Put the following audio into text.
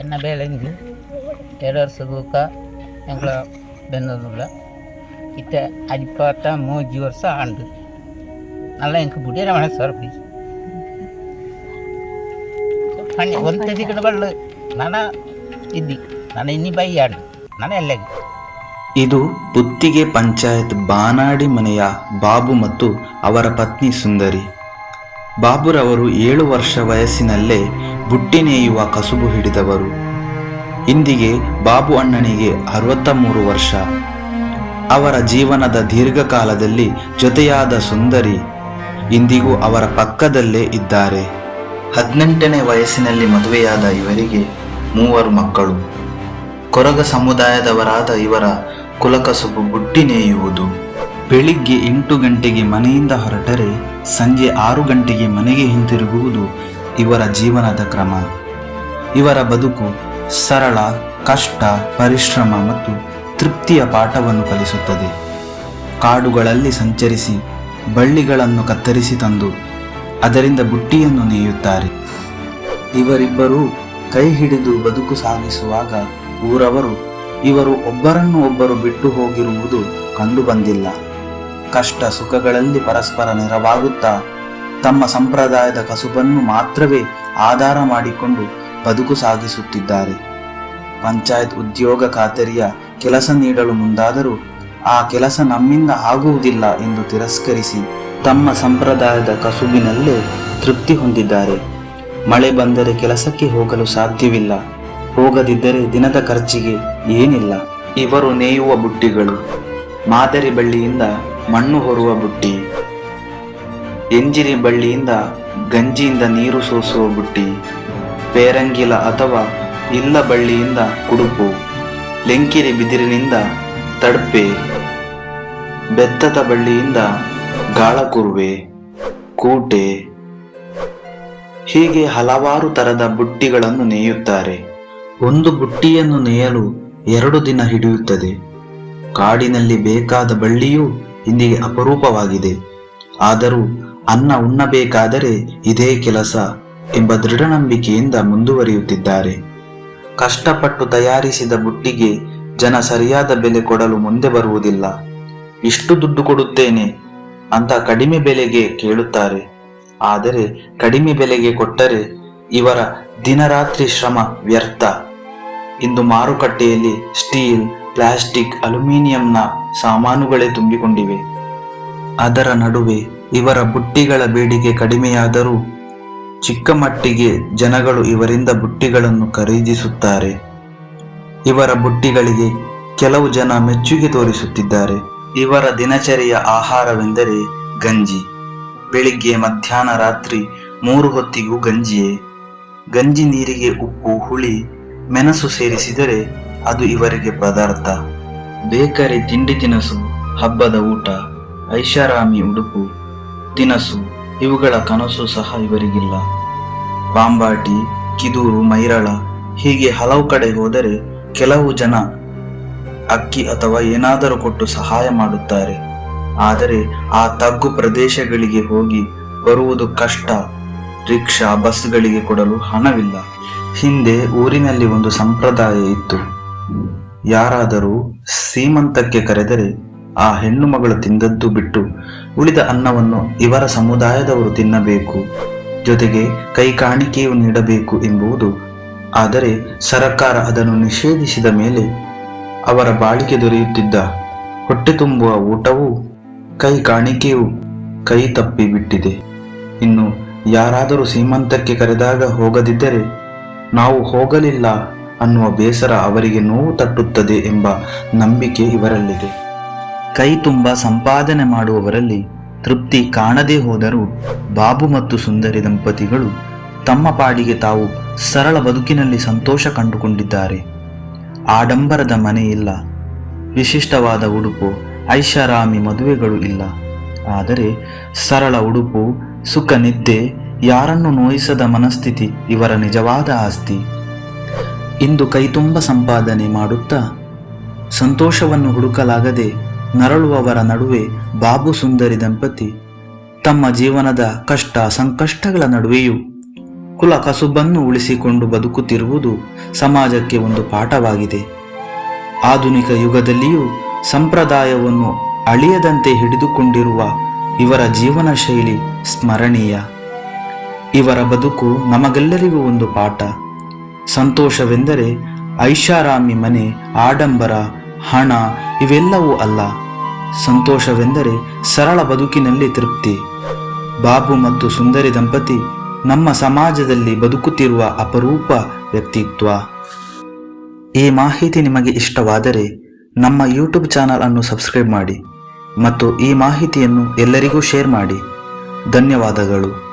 ಎನ್ನ ಬೇಳೆಂದು ಎರಡು ವರ್ಷ ತೂಕ ಎಂಕ್ಲ ಬೆನ್ನದುಲ್ಲ. ಇತ್ತ ಅಡಿಪಾತ ಮೂಜಿ ವರ್ಷ ಆಂಡು ನಲ್ಲ ಎಂಕ್ ಬುಡಿಯರ ಮನೆ ಸೊರಪಿ ಪಣ್ಣೆ ಒಂದು ತದಿ ನಾನ ಇನ್ನಿ ಬೈ ಆಡು ನಾನು ಎಲ್ಲಗೆ. ಇದು ಪುತ್ತಿಗೆ ಪಂಚಾಯತ್ ಬಾನಾಡಿ ಮನೆಯ ಬಾಬು ಮತ್ತು ಅವರ ಪತ್ನಿ ಸುಂದರಿ. ಬಾಬುರವರು ಏಳು ವರ್ಷ ವಯಸ್ಸಿನಲ್ಲೇ ಬುಟ್ಟಿ ನೇಯುವ ಕಸುಬು ಹಿಡಿದವರು. ಇಂದಿಗೆ ಬಾಬು ಅಣ್ಣನಿಗೆ ಅರವತ್ತ ಮೂರು ವರ್ಷ. ಅವರ ಜೀವನದ ದೀರ್ಘಕಾಲದಲ್ಲಿ ಜೊತೆಯಾದ ಸುಂದರಿ ಇಂದಿಗೂ ಅವರ ಪಕ್ಕದಲ್ಲೇ ಇದ್ದಾರೆ. ಹದಿನೆಂಟನೇ ವಯಸ್ಸಿನಲ್ಲಿ ಮದುವೆಯಾದ ಇವರಿಗೆ ಮೂವರು ಮಕ್ಕಳು. ಕೊರಗ ಸಮುದಾಯದವರಾದ ಇವರ ಕುಲಕಸುಬು ಬುಟ್ಟಿ ನೇಯುವುದು. ಬೆಳಿಗ್ಗೆ ಎಂಟು ಗಂಟೆಗೆ ಮನೆಯಿಂದ ಹೊರಟರೆ ಸಂಜೆ ಆರು ಗಂಟೆಗೆ ಮನೆಗೆ ಹಿಂತಿರುಗುವುದು ಇವರ ಜೀವನದ ಕ್ರಮ. ಇವರ ಬದುಕು ಸರಳ, ಕಷ್ಟ, ಪರಿಶ್ರಮ ಮತ್ತು ತೃಪ್ತಿಯ ಪಾಠವನ್ನು ಕಲಿಸುತ್ತದೆ. ಕಾಡುಗಳಲ್ಲಿ ಸಂಚರಿಸಿ ಬಳ್ಳಿಗಳನ್ನು ಕತ್ತರಿಸಿ ತಂದು ಅದರಿಂದ ಬುಟ್ಟಿಯನ್ನು ನೇಯುತ್ತಾರೆ. ಇವರಿಬ್ಬರೂ ಕೈ ಹಿಡಿದು ಬದುಕು ಸಾಗಿಸುವಾಗ ಊರವರು ಇವರು ಒಬ್ಬರನ್ನು ಒಬ್ಬರು ಬಿಟ್ಟು ಹೋಗಿರುವುದು ಕಂಡುಬಂದಿಲ್ಲ. ಕಷ್ಟ ಸುಖಗಳಲ್ಲಿ ಪರಸ್ಪರ ನೆರವಾಗುತ್ತಾ ತಮ್ಮ ಸಂಪ್ರದಾಯದ ಕಸುಬನ್ನು ಮಾತ್ರವೇ ಆಧಾರ ಮಾಡಿಕೊಂಡು ಬದುಕು ಸಾಗಿಸುತ್ತಿದ್ದಾರೆ. ಪಂಚಾಯತ್ ಉದ್ಯೋಗ ಖಾತರಿಯ ಕೆಲಸ ನೀಡಲು ಮುಂದಾದರೂ ಆ ಕೆಲಸ ನಮ್ಮಿಂದ ಆಗುವುದಿಲ್ಲ ಎಂದು ತಿರಸ್ಕರಿಸಿ ತಮ್ಮ ಸಂಪ್ರದಾಯದ ಕಸುಬಿನಲ್ಲೇ ತೃಪ್ತಿ ಹೊಂದಿದ್ದಾರೆ. ಮಳೆ ಬಂದರೆ ಕೆಲಸಕ್ಕೆ ಹೋಗಲು ಸಾಧ್ಯವಿಲ್ಲ. ಹೋಗದಿದ್ದರೆ ದಿನದ ಖರ್ಚಿಗೆ ಏನಿಲ್ಲ. ಇವರು ನೇಯುವ ಬುಟ್ಟಿಗಳು. ಮಾದರಿ ಬಳ್ಳಿಯಿಂದ ಮಣ್ಣು ಹೊರುವ ಬುಟ್ಟಿ. ಎಂಜಿರಿ ಬಳ್ಳಿಯಿಂದ ಗಂಜಿಯಿಂದ ನೀರು ಸೋಸುವ ಬುಟ್ಟಿ. ಪೇರಂಗಿಲ ಅಥವಾ ಇಲ್ಲ ಬಳ್ಳಿಯಿಂದ ಕುಡುಪು. ಲೆಂಕಿರಿ ಬಿದಿರಿನಿಂದ ತಡ್ಪೆ. ಬೆತ್ತದ ಬಳ್ಳಿಯಿಂದ ಗಾಳಕುರುವೆ ಕೂಟೆ. ಹೀಗೆ ಹಲವಾರು ತರದ ಬುಟ್ಟಿಗಳನ್ನು ನೇಯುತ್ತಾರೆ. ಒಂದು ಬುಟ್ಟಿಯನ್ನು ನೇಯಲು ಎರಡು ದಿನ ಹಿಡಿಯುತ್ತದೆ. ಕಾಡಿನಲ್ಲಿ ಬೇಕಾದ ಬಳ್ಳಿಯೂ ಇಂದಿಗೆ ಅಪರೂಪವಾಗಿದೆ. ಆದರೂ ಅನ್ನ ಉಣ್ಣಬೇಕಾದರೆ ಇದೇ ಕೆಲಸ ಎಂಬ ದೃಢನಂಬಿಕೆಯಿಂದ ಮುಂದುವರಿಯುತ್ತಿದ್ದಾರೆ. ಕಷ್ಟಪಟ್ಟು ತಯಾರಿಸಿದ ಬುಟ್ಟಿಗೆ ಜನ ಸರಿಯಾದ ಬೆಲೆ ಕೊಡಲು ಮುಂದೆ ಬರುವುದಿಲ್ಲ. ಇಷ್ಟು ದುಡ್ಡು ಕೊಡುತ್ತೇನೆ ಅಂತ ಕಡಿಮೆ ಬೆಲೆಗೆ ಕೇಳುತ್ತಾರೆ. ಆದರೆ ಕಡಿಮೆ ಬೆಲೆಗೆ ಕೊಟ್ಟರೆ ಇವರ ದಿನರಾತ್ರಿ ಶ್ರಮ ವ್ಯರ್ಥ. ಇಂದು ಮಾರುಕಟ್ಟೆಯಲ್ಲಿ ಸ್ಟೀಲ್ ಪ್ಲಾಸ್ಟಿಕ್, ಅಲ್ಯೂಮಿನಿಯಂನ ಸಾಮಾನುಗಳೇ ತುಂಬಿಕೊಂಡಿವೆ. ಅದರ ನಡುವೆ ಇವರ ಬುಟ್ಟಿಗಳ ಬೇಡಿಕೆ ಕಡಿಮೆಯಾದರೂ ಚಿಕ್ಕ ಮಟ್ಟಿಗೆ ಜನಗಳು ಇವರಿಂದ ಬುಟ್ಟಿಗಳನ್ನು ಖರೀದಿಸುತ್ತಾರೆ. ಇವರ ಬುಟ್ಟಿಗಳಿಗೆ ಕೆಲವು ಜನ ಮೆಚ್ಚುಗೆ ತೋರಿಸುತ್ತಿದ್ದಾರೆ. ಇವರ ದಿನಚರಿಯ ಆಹಾರವೆಂದರೆ ಗಂಜಿ. ಬೆಳಿಗ್ಗೆ, ಮಧ್ಯಾಹ್ನ, ರಾತ್ರಿ ಮೂರು ಹೊತ್ತಿಗೂ ಗಂಜಿಯೇ. ಗಂಜಿ ನೀರಿಗೆ ಉಪ್ಪು, ಹುಳಿ, ಮೆಣಸು ಸೇರಿಸಿದರೆ ಅದು ಇವರಿಗೆ ಪದಾರ್ಥ. ಬೇಕರಿ ತಿಂಡಿ ತಿನಸು, ಹಬ್ಬದ ಊಟ, ಐಷಾರಾಮಿ ಉಡುಪು, ತಿನಸು, ಇವುಗಳ ಕನಸು ಸಹ ಇವರಿಗಿಲ್ಲ. ಬಾಂಬಾಟಿ, ಕಿದೂರು, ಮೈರಳ ಹೀಗೆ ಹಲವು ಕಡೆ ಹೋದರೆ ಕೆಲವು ಜನ ಅಕ್ಕಿ ಅಥವಾ ಏನಾದರೂ ಕೊಟ್ಟು ಸಹಾಯ ಮಾಡುತ್ತಾರೆ. ಆದರೆ ಆ ತಗ್ಗು ಪ್ರದೇಶಗಳಿಗೆ ಹೋಗಿ ಬರುವುದು ಕಷ್ಟ. ರಿಕ್ಷಾ, ಬಸ್ಗಳಿಗೆ ಕೊಡಲು ಹಣವಿಲ್ಲ. ಹಿಂದೆ ಊರಿನಲ್ಲಿ ಒಂದು ಸಂಪ್ರದಾಯ ಇತ್ತು. ಯಾರಾದರೂ ಸೀಮಂತಕ್ಕೆ ಕರೆದರೆ ಆ ಹೆಣ್ಣು ಮಗಳು ತಿಂದದ್ದು ಬಿಟ್ಟು ಉಳಿದ ಅನ್ನವನ್ನು ಇವರ ಸಮುದಾಯದವರು ತಿನ್ನಬೇಕು, ಜೊತೆಗೆ ಕೈ ಕಾಣಿಕೆಯು ನೀಡಬೇಕು ಎಂಬುದು ಆದರೆ ಸರಕಾರ ಅದನ್ನು ನಿಷೇಧಿಸಿದ ಮೇಲೆ ಅವರ ಬಾಳಿಕೆ ದೊರೆಯುತ್ತಿದ್ದ ಹೊಟ್ಟೆ ತುಂಬುವ ಊಟವೂ ಕೈ ಕಾಣಿಕೆಯು ಕೈ ತಪ್ಪಿ ಬಿಟ್ಟಿದೆ. ಇನ್ನು ಯಾರಾದರೂ ಸೀಮಂತಕ್ಕೆ ಕರೆದಾಗ ಹೋಗದಿದ್ದರೆ ನಾವು ಹೋಗಲಿಲ್ಲ ಅನ್ನುವ ಬೇಸರ ಅವರಿಗೆ ನೋವು ತಟ್ಟುತ್ತದೆ ಎಂಬ ನಂಬಿಕೆ ಇವರಲ್ಲಿದೆ. ಕೈ ತುಂಬ ಸಂಪಾದನೆ ಮಾಡುವವರಲ್ಲಿ ತೃಪ್ತಿ ಕಾಣದೇ ಹೋದರೂ ಬಾಬು ಮತ್ತು ಸುಂದರಿ ದಂಪತಿಗಳು ತಮ್ಮ ಪಾಡಿಗೆ ತಾವು ಸರಳ ಬದುಕಿನಲ್ಲಿ ಸಂತೋಷ ಕಂಡುಕೊಂಡಿದ್ದಾರೆ. ಆಡಂಬರದ ಮನೆ ಇಲ್ಲ. ವಿಶಿಷ್ಟವಾದ ಉಡುಪು, ಐಷಾರಾಮಿ ಮದುವೆಗಳು ಇಲ್ಲ. ಆದರೆ ಸರಳ ಉಡುಪು, ಸುಖ ನಿದ್ದೆ, ಯಾರನ್ನು ನೋಯಿಸದ ಮನಸ್ಥಿತಿ ಇವರ ನಿಜವಾದ ಆಸ್ತಿ. ಇಂದು ಕೈತುಂಬ ಸಂಪಾದನೆ ಮಾಡುತ್ತಾ ಸಂತೋಷವನ್ನು ಹುಡುಕಲಾಗದೆ ನರಳುವವರ ನಡುವೆ ಬಾಬು ಸುಂದರಿ ದಂಪತಿ ತಮ್ಮ ಜೀವನದ ಕಷ್ಟ ಸಂಕಷ್ಟಗಳ ನಡುವೆಯೂ ಕುಲ ಕಸುಬನ್ನು ಉಳಿಸಿಕೊಂಡು ಬದುಕುತ್ತಿರುವುದು ಸಮಾಜಕ್ಕೆ ಒಂದು ಪಾಠವಾಗಿದೆ. ಆಧುನಿಕ ಯುಗದಲ್ಲಿಯೂ ಸಂಪ್ರದಾಯವನ್ನು ಅಳಿಯದಂತೆ ಹಿಡಿದುಕೊಂಡಿರುವ ಇವರ ಜೀವನ ಶೈಲಿ ಸ್ಮರಣೀಯ. ಇವರ ಬದುಕು ನಮಗೆಲ್ಲರಿಗೂ ಒಂದು ಪಾಠ. ಸಂತೋಷವೆಂದರೆ ಐಷಾರಾಮಿ ಮನೆ, ಆಡಂಬರ, ಹಣ ಇವೆಲ್ಲವೂ ಅಲ್ಲ. ಸಂತೋಷವೆಂದರೆ ಸರಳ ಬದುಕಿನಲ್ಲಿ ತೃಪ್ತಿ. ಬಾಬು ಮತ್ತು ಸುಂದರಿ ದಂಪತಿ ನಮ್ಮ ಸಮಾಜದಲ್ಲಿ ಬದುಕುತ್ತಿರುವ ಅಪರೂಪ ವ್ಯಕ್ತಿತ್ವ. ಈ ಮಾಹಿತಿ ನಿಮಗೆ ಇಷ್ಟವಾದರೆ ನಮ್ಮ ಯೂಟ್ಯೂಬ್ ಚಾನಲ್ ಅನ್ನು ಸಬ್ಸ್ಕ್ರೈಬ್ ಮಾಡಿ ಮತ್ತು ಈ ಮಾಹಿತಿಯನ್ನು ಎಲ್ಲರಿಗೂ ಶೇರ್ ಮಾಡಿ. ಧನ್ಯವಾದಗಳು.